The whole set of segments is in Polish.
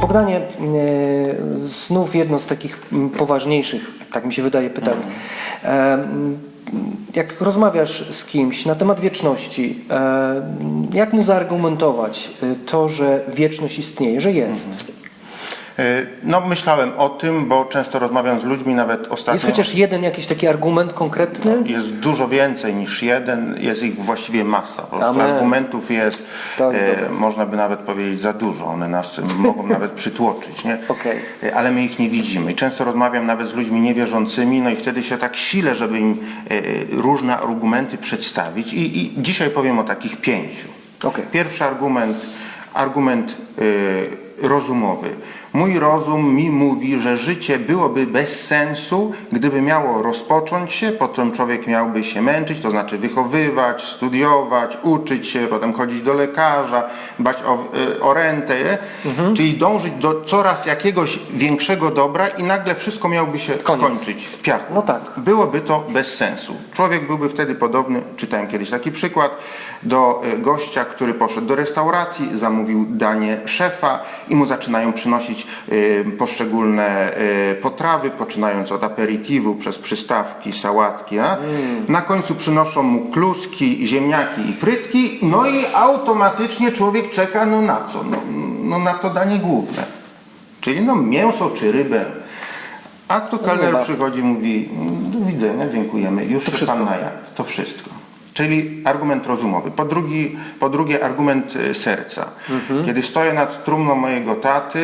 Bogdanie, e, znów jedno z takich poważniejszych, tak mi się wydaje, pytań. Mhm. E, jak rozmawiasz z kimś na temat wieczności, e, jak mu zaargumentować to, że wieczność istnieje, że jest? Mhm. E, No myślałem o tym, bo często rozmawiam z ludźmi, nawet ostatnio... Jest chociaż jeden jakiś taki argument konkretny? Jest dużo więcej niż jeden, jest ich właściwie masa. Po prostu Amen. argumentów jest, jest e, można by nawet powiedzieć za dużo, one nas mogą nawet przytłoczyć, nie? Okej. E, Ale my ich nie widzimy. I często rozmawiam nawet z ludźmi niewierzącymi, no i wtedy się tak silę, żeby im e, różne argumenty przedstawić. I, I dzisiaj powiem o takich pięciu. Okej. Pierwszy argument, argument rozumowy. Mój rozum mi mówi, że życie byłoby bez sensu, gdyby miało rozpocząć się, potem człowiek miałby się męczyć, to znaczy wychowywać, studiować, uczyć się, potem chodzić do lekarza, dbać o, e, o rentę, nie? czyli dążyć do coraz jakiegoś większego dobra i nagle wszystko miałoby się Koniec. skończyć w piachu. No tak. Byłoby to bez sensu. Człowiek byłby wtedy podobny, czytałem kiedyś taki przykład, do e, gościa, który poszedł do restauracji, zamówił danie szefa i mu zaczynają przynosić e, poszczególne e, potrawy, poczynając od aperitivu przez przystawki, sałatki. A? Na końcu przynoszą mu kluski, ziemniaki i frytki, no i automatycznie człowiek czeka no na co? No, no na to danie główne. Czyli no mięso czy rybę. A tu kelner ma. przychodzi i mówi, "Mm, do widzenia, dziękujemy, już się wszystko. pan najadł. To wszystko. Czyli argument rozumowy. Po, drugi, po drugie argument e, serca. Mhm. Kiedy stoję nad trumną mojego taty,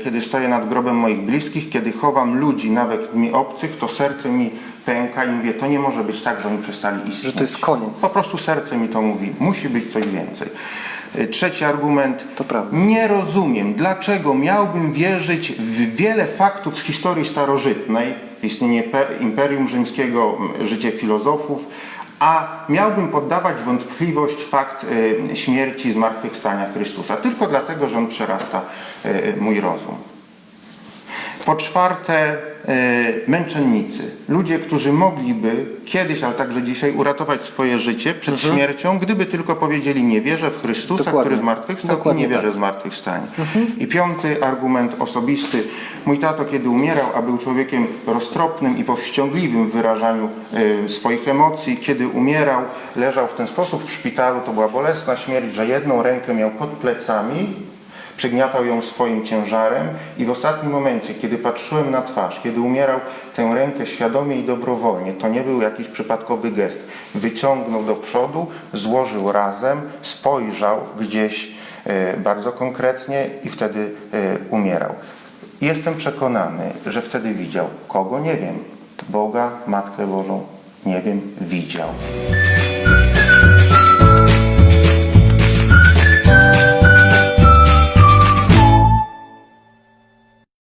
e, kiedy stoję nad grobem moich bliskich, kiedy chowam ludzi, nawet mi obcych, to serce mi pęka i mówię, to nie może być tak, że oni przestali istnieć. Że to jest koniec. Po prostu serce mi to mówi. Musi być coś więcej. E, Trzeci argument. To prawda. Nie rozumiem, dlaczego miałbym wierzyć w wiele faktów z historii starożytnej, w istnienie pe- Imperium Rzymskiego, życie filozofów, a miałbym poddawać wątpliwość fakt e, śmierci zmartwychwstania Chrystusa, tylko dlatego, że on przerasta e, mój rozum. Po czwarte, e, męczennicy. Ludzie, którzy mogliby kiedyś, ale także dzisiaj uratować swoje życie przed śmiercią, gdyby tylko powiedzieli nie wierzę w Chrystusa, Mhm. Dokładnie. który zmartwychwstał i Dokładnie nie wierzę tak. Mhm. w zmartwychwstanie. I piąty argument osobisty. Mój tato, kiedy umierał, a był człowiekiem roztropnym i powściągliwym w wyrażaniu e, swoich emocji, kiedy umierał, leżał w ten sposób w szpitalu, to była bolesna śmierć, że jedną rękę miał pod plecami, przygniatał ją swoim ciężarem i w ostatnim momencie, kiedy patrzyłem na twarz, kiedy umierał, tę rękę świadomie i dobrowolnie, to nie był jakiś przypadkowy gest, wyciągnął do przodu, złożył razem, spojrzał gdzieś e, bardzo konkretnie i wtedy e, umierał. Jestem przekonany, że wtedy widział kogo, nie wiem, Boga, Matkę Bożą, nie wiem, widział.